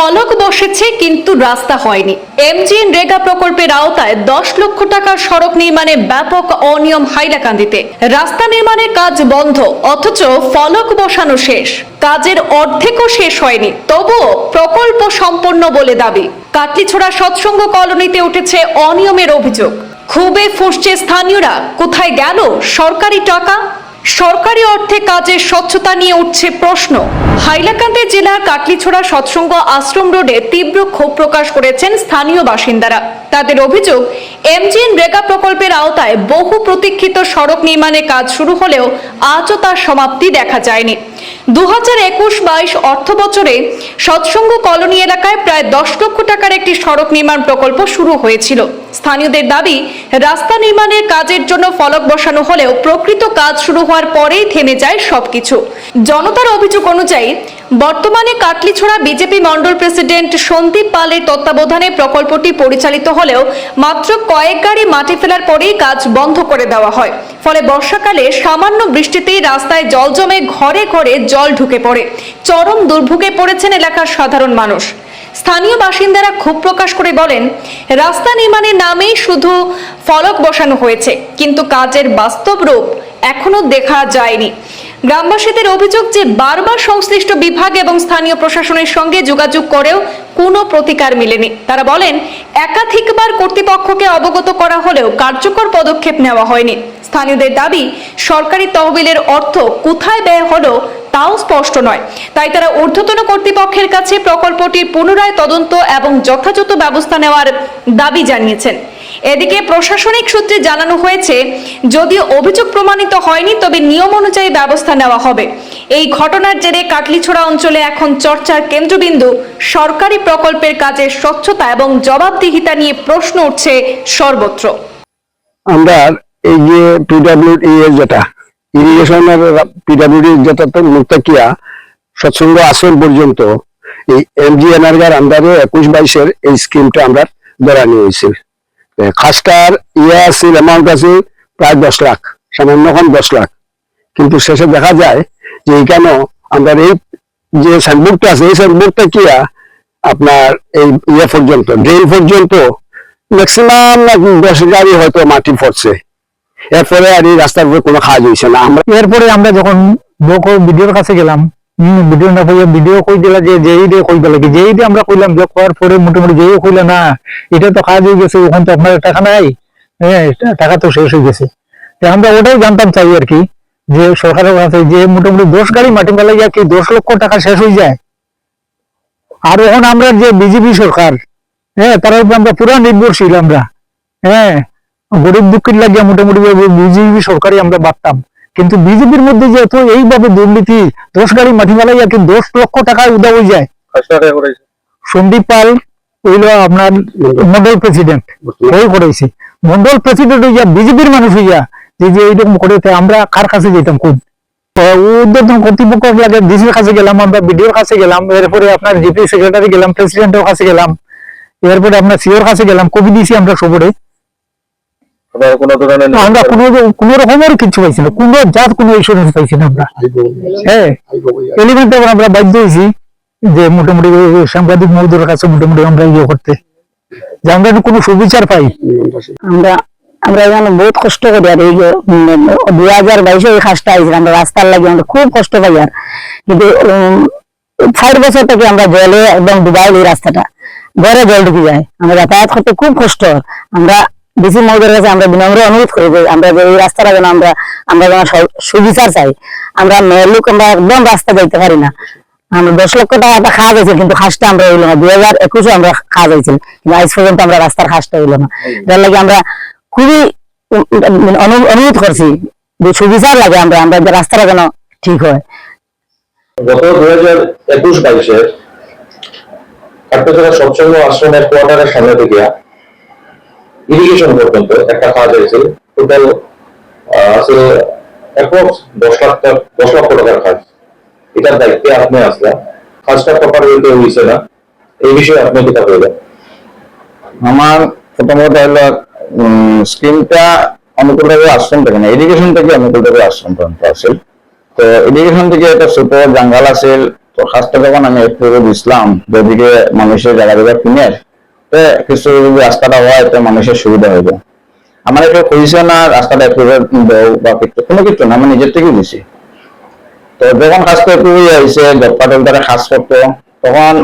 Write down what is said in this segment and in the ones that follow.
ফলক বসেছে, কিন্তু রাস্তা হয়নি। এমজিএন রেগা প্রকল্পের আওতায় দশ লক্ষ টাকার সড়ক নির্মাণে ব্যাপক অনিয়ম হাইলাকান্দিতে। রাস্তা নির্মাণের কাজ বন্ধ, অথচ ফলক বসানো শেষ। কাজের অর্ধেকও শেষ হয়নি, তবুও প্রকল্প সম্পন্ন বলে দাবি। কাটলিছোড়া সৎসঙ্গ কলোনিতে উঠেছে অনিয়মের অভিযোগ। খুবই ফুসছে স্থানীয়রা, কোথায় গেল সরকারি টাকা? সরকারি অর্থে কাজের স্বচ্ছতা নিয়ে উঠছে প্রশ্ন। হাইলাকান্দি জেলার কাটলিছোড়া সৎসঙ্গ আশ্রম রোডে তীব্র ক্ষোভ প্রকাশ করেছেন স্থানীয় বাসিন্দারা। তাদের অভিযোগ, এমজিএন রেগা প্রকল্পের আওতায় বহু প্রতীক্ষিত সড়ক নির্মাণের কাজ শুরু হলেও আজও তার সমাপ্তি দেখা যায়নি। দু হাজার একুশ বাইশ অর্থ বছরে সৎসঙ্গ কলোনি এলাকায় প্রায় দশ লক্ষ টাকার একটি সড়ক নির্মাণ প্রকল্প শুরু হয়েছিল। স্থানীয়দের দাবি, রাস্তা নির্মাণের কাজের জন্য ফলক বসানো হলেও প্রকৃত কাজ শুরু হওয়ার পরেই থেমে যায় সবকিছু। জনতার অভিযোগ অনুযায়ী বর্তমানে কাটলিছোড়া বিজেপি মন্ডল প্রেসিডেন্ট সন্দীপ পালের তত্ত্বাবধানে প্রকল্পটি পরিচালিত হলেও মাত্র কয়েক গাড়ি মাটি ফেলার পরেই কাজ বন্ধ করে দেওয়া হয়। ফলে বর্ষাকালে সামান্য বৃষ্টিতেই রাস্তায় জল জমে ঘরে ঘরে জল ঢুকে পড়ে। চরম দুর্ভোগে পড়েছেন এলাকার সাধারণ মানুষ। স্থানীয় বাসিন্দারা ক্ষোভ প্রকাশ করে বলেন, রাস্তা নির্মাণের নামেই শুধু ফলক বসানো হয়েছে, কিন্তু কাজের বাস্তব রূপ এখনও দেখা যায়নি। গ্রামবাসীদের অভিযোগ যে বারবার সংশ্লিষ্ট বিভাগ এবং স্থানীয় প্রশাসনের সঙ্গে যোগাযোগ করেও কোনো প্রতিকার মেলেনি। তারা বলেন, একাধিকবার কর্তৃপক্ষকে অবগত করা হলেও কার্যকর পদক্ষেপ নেওয়া হয়নি। স্থানীয়দের দাবি, সরকারি তহবিলের অর্থ কোথায় ব্যয় হলো তাও স্পষ্ট নয়। তাই তারা ঊর্ধ্বতন কর্তৃপক্ষের কাছে প্রকল্পটির পুনরায় তদন্ত এবং যথাযথ ব্যবস্থা নেওয়ার দাবি জানিয়েছেন। এদিকে প্রশাসনিক সূত্রে জানানো হয়েছে, যদিও অভিযোগ প্রমাণিত হয়নি, তবে নিয়ম অনুযায়ী ব্যবস্থা নেওয়া হবে। এই ঘটনার জেরে কাটলিছোড়া অঞ্চলে এখন চর্চার কেন্দ্রবিন্দু সরকারি প্রকল্পের কাজের স্বচ্ছতা এবং জবাবদিহিতা নিয়ে প্রশ্ন উঠছে সর্বত্র। আমরা এই যে পিডাব্লিউডি এর যেটা ইরিগেশনের পিডাব্লিউডি যেটা মুক্তাকিয়া, সৎসঙ্গ আশ্রম পর্যন্ত, এই এমজিএনআরগার আন্ডারে একুশ বাইশের এই স্কিমটা আমরা ধরা নিয়ে খাসকার ইয়ে আছিল অ্যামাউন্ট আছে প্রায় দশ লাখ, সামান্য কম দশ লাখ। কিন্তু শেষে দেখা যায় যে এখানেও আমরা এই যে সাইনবোর্ডটা আছে, এই সাইনবোর্ডটা কিয়া আপনার এই ইয়ে পর্যন্ত ড্রেন পর্যন্ত ম্যাক্সিমাম দশ গাড়ি হয়তো মাটি পড়ছে। এরপরে আর এই রাস্তার উপরে কোনো কাজ হয়েছে না। আমরা এরপরে আমরা যখন বকো ভিডিওর কাছে গেলাম ভিডিও না কইয়া ভিডিও কই দিলা যে যেই দিয়ে কই দিলা কি যেই দিয়ে আমরা কইলাম যে করার পরে মোটামুটি যেই কইলা না, এটা তো কাজ হয়ে গেছে, ওখান তো আপনার টাকা নাই। হ্যাঁ টাকা তো শেষ হয়ে গেছে। আমরা ওটাই জানতাম চাই আর কি, যে সরকারের কাছে যে মোটামুটি দশ গাড়ি মাটি মেলাইয়া কি দশ লক্ষ টাকা শেষ হয়ে যায়। আর এখন আমরা যে বিজেপি সরকার হ্যাঁ তার উপর আমরা পুরা নির্ভরশীল আমরা। হ্যাঁ গরিব দুঃখীর লাগিয়া মোটামুটি বিজেপি সরকারই আমরা বাড়তাম কিন্তু বিজেপির মধ্যে যে এত এইভাবে দুর্নীতি দশ গাড়ি মাটি মেলাইয়া কি দশ লক্ষ টাকা উদা হয়ে যায়। সন্দীপ পাল হইল আপনার মন্ডল প্রেসিডেন্ট ওই করেছে। মন্ডল প্রেসিডেন্ট হইয়া বিজেপির মানুষ হইয়া যে যে এইরকম করে আমরা কার কাছে যেতাম খুব উদ্বোধন কর্তৃপক্ষ লাগে ডিসির কাছে গেলাম আমরা বিডিওর কাছে গেলাম এরপরে আপনার জিপি সেক্রেটারি গেলাম প্রেসিডেন্টের কাছে গেলাম এরপরে আপনার সিওর কাছে গেলাম কবি দিছি আমরা সবরে। কোনো ধরনের আমরা কোনো কোনো রকমের কিছু পাইছি না। কোনো জাত কোনো ইন্স্যুরেন্স পাইছি না আমরা। হ্যাঁ। এলিমেন্টে আমরা বাধ্য হয়েছি যে মোটামুটি সাংবাদিক মহোদয়ের কাছে মোটামুটি আমরা ইয়ে করতে। যে আমরা কোনো সুবিচার পাই। আমরা আমরা এখানে বহুত কষ্ট করি আর এই দুই হাজার বাইশে এই কাজটা আইছিল আমরা রাস্তার লাগে আমরা খুব কষ্ট পাই আর। কিন্তু চার বছর থেকে আমরা জলে একদম ডুবাই এই রাস্তাটা। ঘরে জল ঢুকে যায়। আমরা যাতায়াত করতে খুব কষ্ট। আমরা ডিসি মহোদয়ের কাছে আমরা বিনম্র অনুরোধ করি যে আমরা এই রাস্তাটা যেন আমরা আমরা যেন সুবিচার চাই। আমরা লোক, আমরা একদম রাস্তা যাইতে পারি না। আমরা দশ লক্ষ টাকা খাওয়া গেছিল কিন্তু খাসটা আমরা হইল না। দুই হাজার একুশে আমরা খাওয়া গেছিল কিন্তু আজ পর্যন্ত আমরা রাস্তার খাসটা হইল না। যার লাগে আমরা খুবই অনু- অনুরোধ করছি যে সুবিচার লাগে আমরা আমরা যে রাস্তাটা যেন ঠিক হয়। গত দুই হাজার একুশ বাইশের কাট্টছড়া সৎসঙ্গ আশ্রমের কোয়ার্টারের সামনে থেকে ইরিগেশন পর্যন্ত একটা কাজ হয়েছে। টোটাল আছে অ্যাপ্রক্স দশ লাখ দশ লক্ষ টাকার কাজ। এটার দায়িত্বে আপনি আসলেন কাজটা প্রপার ওয়েতে হয়েছে না। এই বিষয়ে আপনি কিতা বলবেন? আমার প্রথমত হলো স্কিমটা অনুকূলভাবে আশ্রম থেকে না এডুকেশন থেকে অনুকূলভাবে আশ্রম পর্যন্ত আসে তো এডুকেশন থেকে একটা ছোট জাঙ্গাল আছে। তো কাজটা যখন আমি একটু দিছিলাম, যেদিকে মানুষের জায়গা জায়গা কিনে কিছু যদি রাস্তাটা হয়, তো মানুষের সুবিধা হবে। আমার একটু কইছে না রাস্তাটা একটু দেও বা কিছু কোনো কিছু না আমি নিজের থেকে দিছি তো যখন কাজ করতে আইসে জপ্পা হোল্ডারে কাজ করতো তখন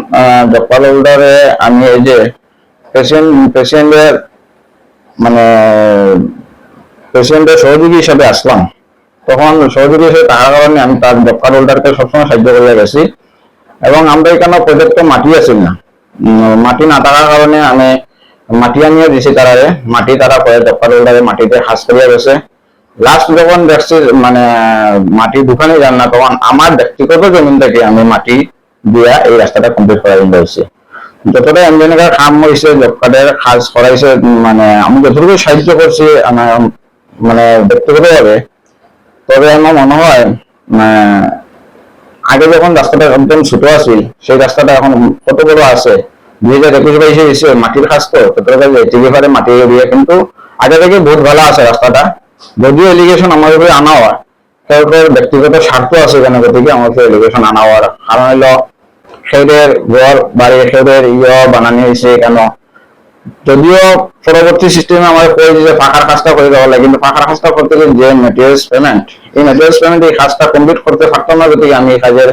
জপ্পা হোল্ডারে আমি এই যে পেশেন্ট পেশেন্টের মানে পেশেন্টের সহযোগী হিসাবে আসলাম। তখন সহযোগী হিসেবে থাকার কারণে আমি তার জপ্পা হোল্ডারকে সবসময় সাহায্য করে গেছি এবং আমরা এখানে প্রজেক্ট মাটি আছিল না। মাটি না থাকার কারণে আমি মাটি আনিয়ে দিছি তারারে মাটি তারা করে জপ্পা হোল্ডারে মাটিতে হাস করিয়া গেছে লাস্ট যখন দেখছি মানে মাটি দোকানে যান না তখন আমার ব্যক্তিগত জমিন থেকে আমি মাটি দিয়া এই রাস্তাটা কমপ্লিট করা হয়েছে যতটা এমজেনিকার কাম হয়েছে জব কার্ডের কাজ করাইছে মানে আমি যতটুকু সাহায্য করছি মানে ব্যক্তিগতভাবে তবে আমার মনে হয় আহ, আগে যখন রাস্তাটা একদম ছোট আছিল, সেই রাস্তাটা এখন কত বড় আছে? দুই হাজার একুশ বাইশে এসে মাটির কাজ তো ততটা মাটি দিয়ে কিন্তু আগে থেকে বহুত ভালো আছে রাস্তাটা। যদিও এলিগেশন আমার উপরে আনা হয় তারপর ব্যক্তিগত স্বার্থ আছে কেন গতিকে উপরে এলিগেশন আনা হওয়ার কারণ হলো খেদের ঘর বাড়ি খেদের ইয়ে বানানি হয়েছে কেন যদিও পরবর্তী সিস্টেমে আমার কয়ে যে পাখার কাজটা করে দেওয়া লাগে, কিন্তু পাখার কাজটা করতে গেলে যে মেটেরিয়ালস পেমেন্ট এই মেটেরিয়ালস পেমেন্ট এই কাজটা কমপ্লিট করতে পারতাম না, গতিকে আমি এই কাজের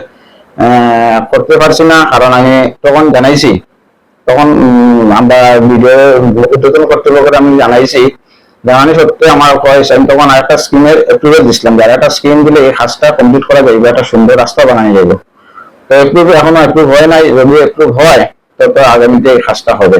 করতে পারছি না। কারণ আমি তখন জানাইছি, তখন আমরা ভিডিও উদ্বোধন কর্তৃপক্ষের আমি জানাইছি, জানানি সত্ত্বে আমার কয়েছে আমি তখন আরেকটা স্কিমের অ্যাপ্রুভাল দিছিলাম, যে একটা স্কিম দিলে এই কাজটা কমপ্লিট করা যাবে একটা সুন্দর রাস্তা বানানো যাবে তো অ্যাপ্রুভ এখনও অ্যাপ্রুভ হয় নাই, যদি অ্যাপ্রুভ হয় তো আগামীতে এই কাজটা হবে।